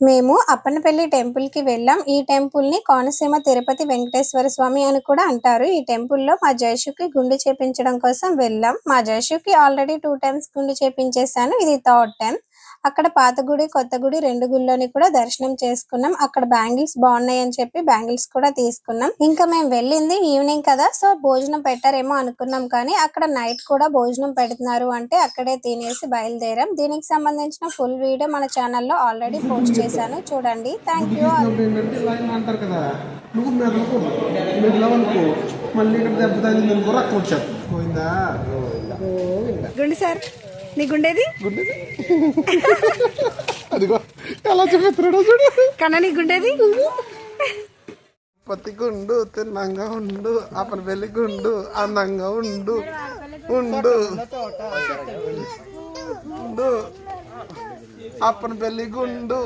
మేము అప్పనపల్లి టెంపుల్కి వెళ్ళాం. ఈ టెంపుల్ని కోనసీమ తిరుపతి వెంకటేశ్వర స్వామి అని కూడా అంటారు. ఈ టెంపుల్లో మా జయశుకి గుండు చేపించడం కోసం వెళ్ళాం. మా జయశుకి ఆల్రెడీ టూ టైమ్స్ గుండు చేపించేశాను. ఇది థర్డ్ టైం అక్కడ పాత గుడి కొత్త గుడి రెండు గుళ్ళని కూడా దర్శనం చేసుకున్నాం. అక్కడ బ్యాంగిల్స్ బాగున్నాయి అని చెప్పి బ్యాంగిల్స్ కూడా తీసుకున్నాం. ఇంకా మేము వెళ్ళింది ఈవినింగ్ కదా సో భోజనం పెట్టారేమో అనుకున్నాం కానీ అక్కడ నైట్ కూడా భోజనం పెడుతున్నారు అంటే అక్కడే తినేసి బయలుదేరాం. దీనికి సంబంధించిన ఫుల్ వీడియో మన ఛానల్లో ఆల్రెడీ పోస్ట్ చేశాను. చూడండి. థ్యాంక్ యూ నువ్వు మెదలకు మెదలవనుకో మళ్ళీ ఇక్కడ దెబ్బ రక్తం వచ్చారు పోయిందా? సార్. నీ గుండేది. గుడ్డది అదిగో ఎలా చూపిస్తున్నాడో చూడు. కన్నా నీ గుండేది పత్తి గుండు తిన్నంగా ఉండు అప్పని పెళ్ళి గుండు అందంగా ఉండు ఉండు. ఉండు. అప్పని పెళ్ళి గుండు